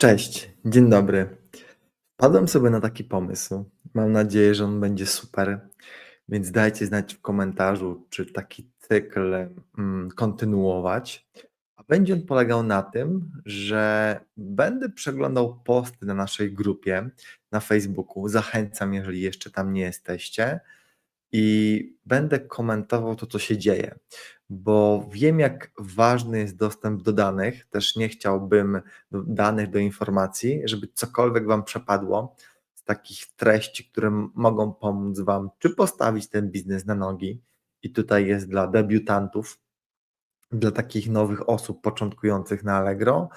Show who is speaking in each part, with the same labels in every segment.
Speaker 1: Cześć, dzień dobry. Wpadłem sobie na taki pomysł. Mam nadzieję, że on będzie super. Więc dajcie znać w komentarzu, czy taki cykl mm, kontynuować. A będzie on polegał na tym, że będę przeglądał posty na naszej grupie na Facebooku. Zachęcam, jeżeli jeszcze tam nie jesteście i będę komentował to, co się dzieje, bo wiem, jak ważny jest dostęp do danych. Też nie chciałbym danych, do informacji, żeby cokolwiek Wam przepadło z takich treści, które mogą pomóc Wam, czy postawić ten biznes na nogi. I tutaj jest dla debiutantów, dla takich nowych osób początkujących na Allegro,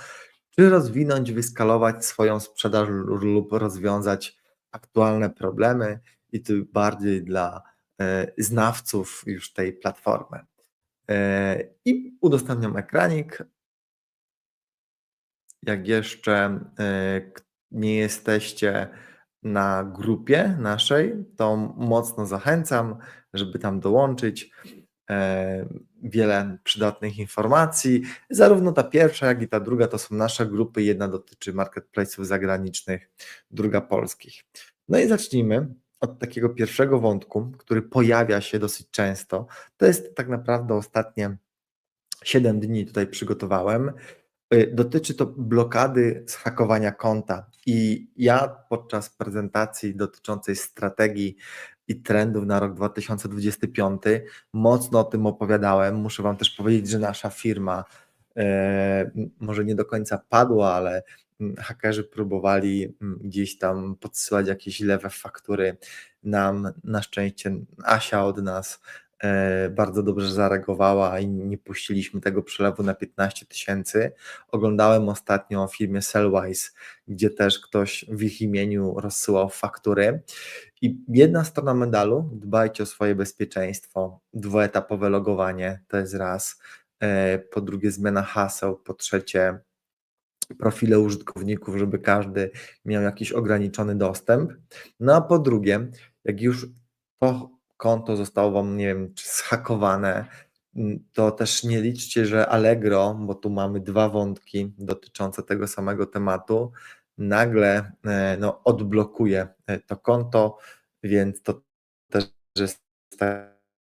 Speaker 1: czy rozwinąć, wyskalować swoją sprzedaż lub rozwiązać aktualne problemy. I tu bardziej dla znawców już tej platformy. E, I udostępniam ekranik. Jak jeszcze e, nie jesteście na grupie naszej, to mocno zachęcam, żeby tam dołączyć. Wiele przydatnych informacji. Zarówno ta pierwsza, jak i ta druga to są nasze grupy. Jedna dotyczy marketplace'ów zagranicznych, druga polskich. No i zacznijmy od takiego pierwszego wątku, który pojawia się dosyć często. To jest tak naprawdę ostatnie 7 dni tutaj przygotowałem. Y, dotyczy to blokady zhakowania konta. I ja podczas prezentacji dotyczącej strategii i trendów na rok 2025 mocno o tym opowiadałem. Muszę Wam też powiedzieć, że nasza firma e, może nie do końca padła, ale hakerzy próbowali gdzieś tam podsyłać jakieś lewe faktury nam. Na szczęście Asia od nas e, bardzo dobrze zareagowała i nie puściliśmy tego przelewu na 15 tysięcy. Oglądałem ostatnio o firmie Sellwise, gdzie też ktoś w ich imieniu rozsyłał faktury. I jedna strona medalu, dbajcie o swoje bezpieczeństwo, dwuetapowe logowanie, to jest raz, e, po drugie zmiana haseł, po trzecie profile użytkowników, żeby każdy miał jakiś ograniczony dostęp. No a po drugie, jak już to konto zostało Wam, nie wiem, czy zhakowane, mm, to też nie liczcie, że Allegro, bo tu mamy dwa wątki dotyczące tego samego tematu, nagle e, no, odblokuje e, to konto, więc to też jest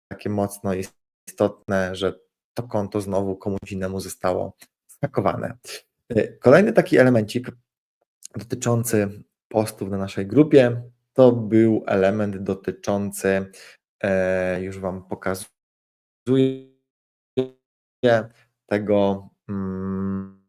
Speaker 1: takie mocno istotne, że to konto znowu komuś innemu zostało zhakowane. E, kolejny taki elemencik dotyczący postów na naszej grupie to był element dotyczący, e, już Wam pokazuję, tego. Mm,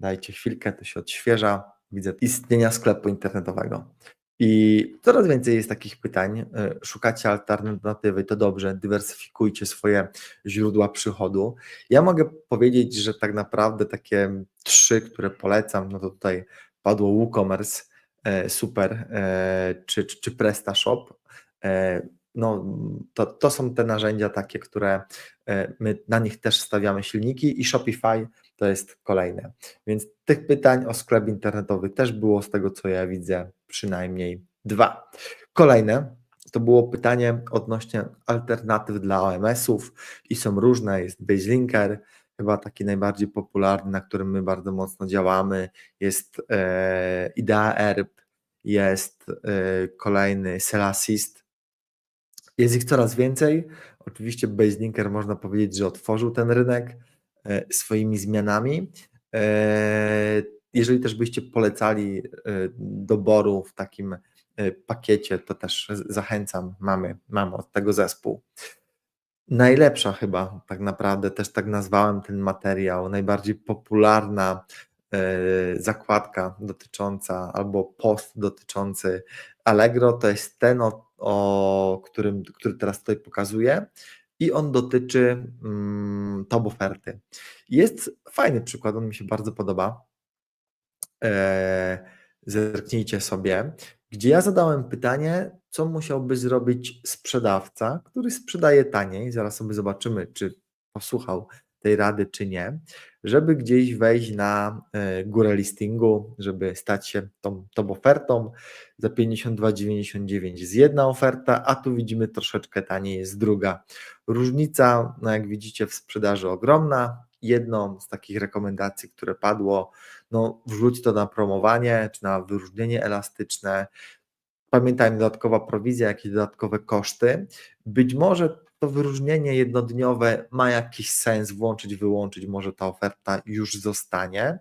Speaker 1: dajcie chwilkę, to się odświeża. Widzę istnienia sklepu internetowego. I coraz więcej jest takich pytań. E, szukacie alternatywy, to dobrze, dywersyfikujcie swoje źródła przychodu. Ja mogę powiedzieć, że tak naprawdę takie trzy, które polecam, no to tutaj padło WooCommerce, e, super, e, czy, czy, czy PrestaShop. No, to, to są te narzędzia takie, które my na nich też stawiamy silniki i Shopify to jest kolejne. Więc tych pytań o sklep internetowy też było z tego, co ja widzę, przynajmniej dwa. Kolejne to było pytanie odnośnie alternatyw dla OMS-ów i są różne. Jest BaseLinker, chyba taki najbardziej popularny, na którym my bardzo mocno działamy. Jest e, Idea jest e, kolejny Selasist. Jest ich coraz więcej. Oczywiście BaseLinker można powiedzieć, że otworzył ten rynek swoimi zmianami. E, jeżeli też byście polecali e, doboru w takim pakiecie, to też zachęcam, mamy, mamy od tego zespół. Najlepsza chyba tak naprawdę, też tak nazwałem ten materiał, najbardziej popularna zakładka dotycząca albo post dotyczący Allegro, to jest ten, o, o którym, który teraz tutaj pokazuję i on dotyczy mm, top oferty. Jest fajny przykład, on mi się bardzo podoba. E, zerknijcie sobie, gdzie ja zadałem pytanie, co musiałby zrobić sprzedawca, który sprzedaje taniej. Zaraz sobie zobaczymy, czy posłuchał tej rady, czy nie, żeby gdzieś wejść na e, górę listingu, żeby stać się tą, tą ofertą. Za 52,99 jest jedna oferta, a tu widzimy troszeczkę taniej jest druga. Różnica, no jak widzicie, w sprzedaży ogromna, jedną z takich rekomendacji, które padło, no wrzuć to na promowanie czy na wyróżnienie elastyczne. Pamiętajmy, dodatkowa prowizja, jakieś dodatkowe koszty. Być może to wyróżnienie jednodniowe ma jakiś sens włączyć, wyłączyć, może ta oferta już zostanie.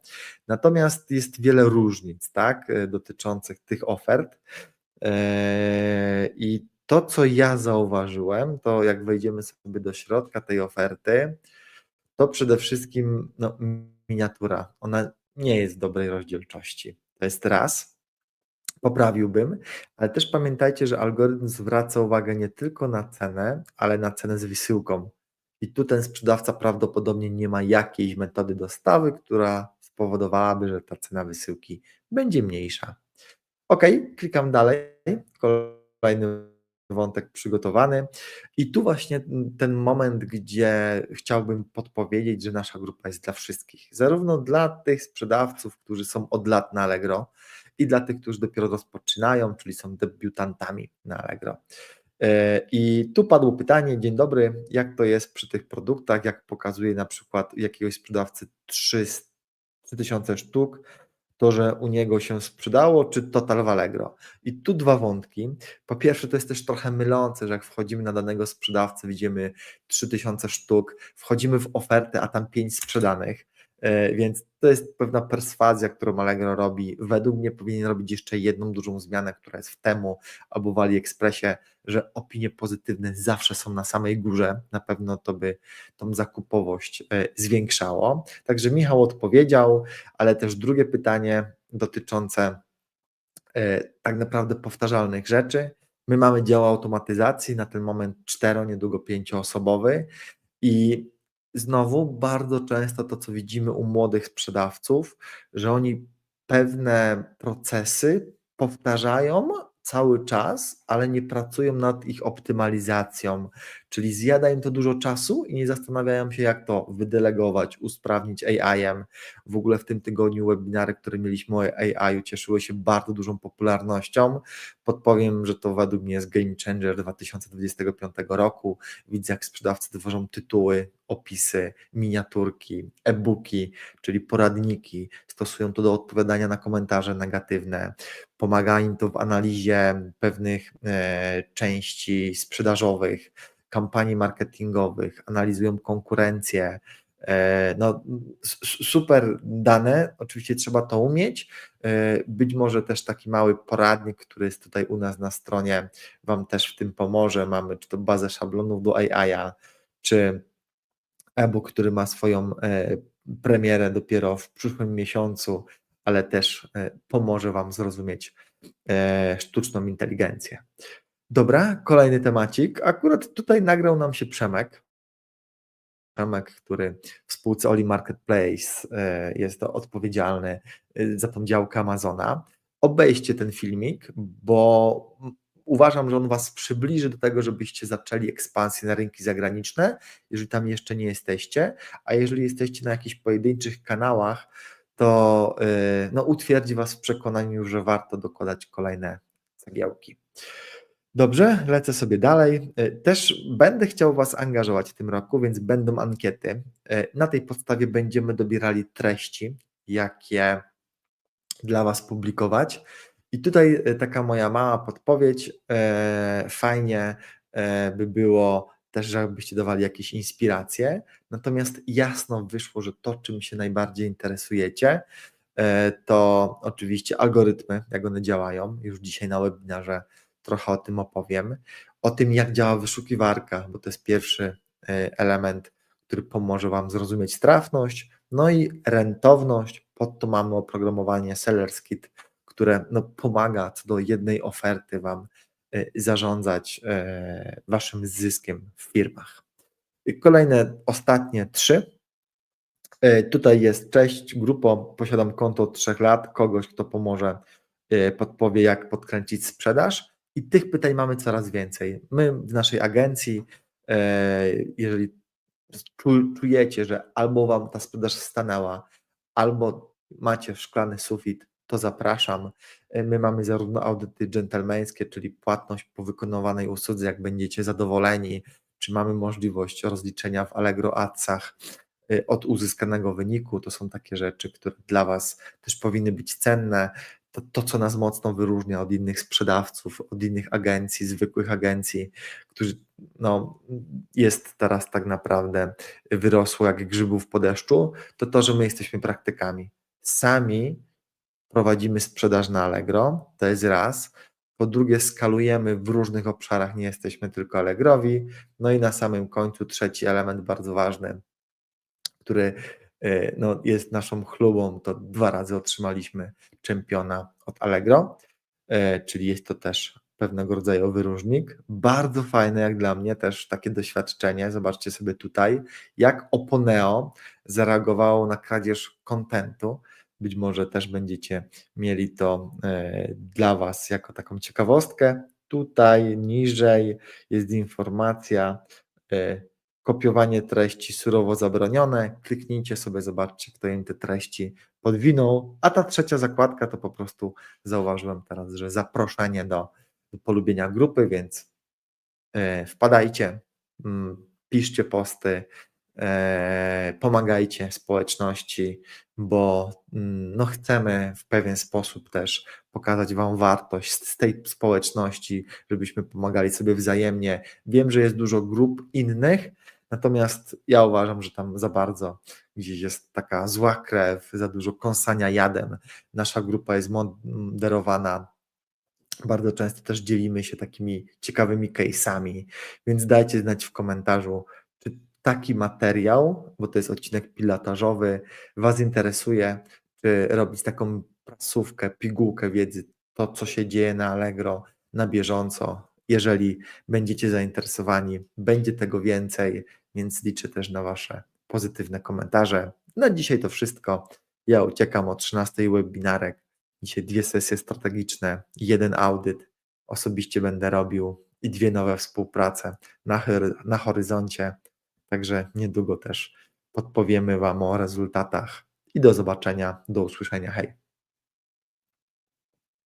Speaker 1: Natomiast jest wiele różnic, tak, e, dotyczących tych ofert. E, I to, co ja zauważyłem, to jak wejdziemy sobie do środka tej oferty, to przede wszystkim no, miniatura. Ona nie jest dobrej rozdzielczości. To jest raz poprawiłbym, ale też pamiętajcie, że algorytm zwraca uwagę nie tylko na cenę, ale na cenę z wysyłką. I tu ten sprzedawca prawdopodobnie nie ma jakiejś metody dostawy, która spowodowałaby, że ta cena wysyłki będzie mniejsza. Ok, klikam dalej. Kolejny wątek przygotowany. I tu właśnie ten moment, gdzie chciałbym podpowiedzieć, że nasza grupa jest dla wszystkich. Zarówno dla tych sprzedawców, którzy są od lat na Allegro, i dla tych, którzy dopiero rozpoczynają, czyli są debiutantami na Allegro. E, I tu padło pytanie, dzień dobry, jak to jest przy tych produktach, jak pokazuje na przykład jakiegoś sprzedawcy 3000 sztuk, to, że u niego się sprzedało, czy total w Allegro. I tu dwa wątki. Po pierwsze, to jest też trochę mylące, że jak wchodzimy na danego sprzedawcę, widzimy 3000 sztuk, wchodzimy w ofertę, a tam 5 sprzedanych. E, więc to jest pewna perswazja, którą Allegro robi. Według mnie powinien robić jeszcze jedną dużą zmianę, która jest w temu albo w AliExpressie, że opinie pozytywne zawsze są na samej górze. Na pewno to by tą zakupowość e, zwiększało. Także Michał odpowiedział, ale też drugie pytanie dotyczące e, tak naprawdę powtarzalnych rzeczy. My mamy dział automatyzacji, na ten moment cztero, niedługo pięcioosobowy i znowu bardzo często to, co widzimy u młodych sprzedawców, że oni pewne procesy powtarzają cały czas, ale nie pracują nad ich optymalizacją, czyli zjada im to dużo czasu i nie zastanawiają się, jak to wydelegować, usprawnić AI-em. W ogóle w tym tygodniu webinary, które mieliśmy o AI, cieszyły się bardzo dużą popularnością. Podpowiem, że to według mnie jest game changer 2025 roku. Widzę, jak sprzedawcy tworzą tytuły, opisy, miniaturki, e-booki, czyli poradniki, stosują to do odpowiadania na komentarze negatywne, pomaga im to w analizie pewnych e, części sprzedażowych, kampanii marketingowych, analizują konkurencję. E, no, super dane, oczywiście trzeba to umieć. E, być może też taki mały poradnik, który jest tutaj u nas na stronie, Wam też w tym pomoże. Mamy czy to bazę szablonów do AI, czy e-book, który ma swoją e, premierę dopiero w przyszłym miesiącu, ale też pomoże Wam zrozumieć sztuczną inteligencję. Dobra, kolejny temacik. Akurat tutaj nagrał nam się Przemek. Przemek, który w spółce Oli Marketplace e, jest to odpowiedzialny e, za tą działkę Amazona. Obejście ten filmik, bo uważam, że on Was przybliży do tego, żebyście zaczęli ekspansję na rynki zagraniczne, jeżeli tam jeszcze nie jesteście, a jeżeli jesteście na jakichś pojedynczych kanałach, to e, no, utwierdzi Was w przekonaniu, że warto dokładać kolejne cegiełki. Dobrze, lecę sobie dalej. E, też będę chciał Was angażować w tym roku, więc będą ankiety. E, na tej podstawie będziemy dobierali treści, jakie dla Was publikować. I tutaj e, taka moja mała podpowiedź. Fajnie by było też, żebyście dawali jakieś inspiracje. Natomiast jasno wyszło, że to, czym się najbardziej interesujecie, to oczywiście algorytmy, jak one działają. Już dzisiaj na webinarze trochę o tym opowiem. O tym, jak działa wyszukiwarka, bo to jest pierwszy e, element, który pomoże Wam zrozumieć trafność, no i rentowność. Pod to mamy oprogramowanie Sellers Kit, które no, pomaga co do jednej oferty Wam e, zarządzać e, Waszym zyskiem w firmach. Kolejne, ostatnie trzy. Tutaj jest, cześć, grupo, posiadam konto od trzech lat, kogoś, kto pomoże, podpowie, jak podkręcić sprzedaż. I tych pytań mamy coraz więcej. My w naszej agencji, e, jeżeli czujecie, że albo Wam ta sprzedaż stanęła, albo macie szklany sufit, to zapraszam. E, my mamy zarówno audyty dżentelmeńskie, czyli płatność po wykonywanej usłudze, jak będziecie zadowoleni, czy mamy możliwość rozliczenia w Allegro Adsach, y, od uzyskanego wyniku. To są takie rzeczy, które dla Was też powinny być cenne. To, to, co nas mocno wyróżnia od innych sprzedawców, od innych agencji, zwykłych agencji, którzy no, jest teraz tak naprawdę wyrosło jak grzybów po deszczu, to to, że my jesteśmy praktykami. Sami prowadzimy sprzedaż na Allegro, to jest raz. Po drugie, skalujemy w różnych obszarach, nie jesteśmy tylko Allegrowi. No i na samym końcu trzeci element bardzo ważny, który y, no, jest naszą chlubą, to dwa razy otrzymaliśmy czempiona od Allegro, y, czyli jest to też pewnego rodzaju wyróżnik. Bardzo fajne jak dla mnie też takie doświadczenie. Zobaczcie sobie tutaj, jak Oponeo zareagowało na kradzież kontentu. Być może też będziecie mieli to e, dla Was jako taką ciekawostkę. Tutaj niżej jest informacja, e, kopiowanie treści surowo zabronione. Kliknijcie sobie, zobaczcie, kto im te treści podwinął. A ta trzecia zakładka to po prostu zauważyłem teraz, że zaproszenie do, do polubienia grupy, więc e, wpadajcie, mm, piszcie posty, pomagajcie społeczności, bo mm, no, chcemy w pewien sposób też pokazać Wam wartość z tej społeczności, żebyśmy pomagali sobie wzajemnie. Wiem, że jest dużo grup innych, natomiast ja uważam, że tam za bardzo gdzieś jest taka zła krew, za dużo kąsania jadem. Nasza grupa jest moderowana bardzo często też dzielimy się takimi ciekawymi case'ami, więc dajcie znać w komentarzu, taki materiał, bo to jest odcinek pilotażowy, Was interesuje, czy robić taką prasówkę, pigułkę wiedzy, to co się dzieje na Allegro na bieżąco. Jeżeli będziecie zainteresowani, będzie tego więcej, więc liczę też na Wasze pozytywne komentarze. Na dzisiaj to wszystko. Ja uciekam o 13 webinarek. Dzisiaj dwie sesje strategiczne, jeden audyt osobiście będę robił i dwie nowe współprace na, na horyzoncie. Także niedługo też podpowiemy Wam o rezultatach i do zobaczenia, do usłyszenia. Hej!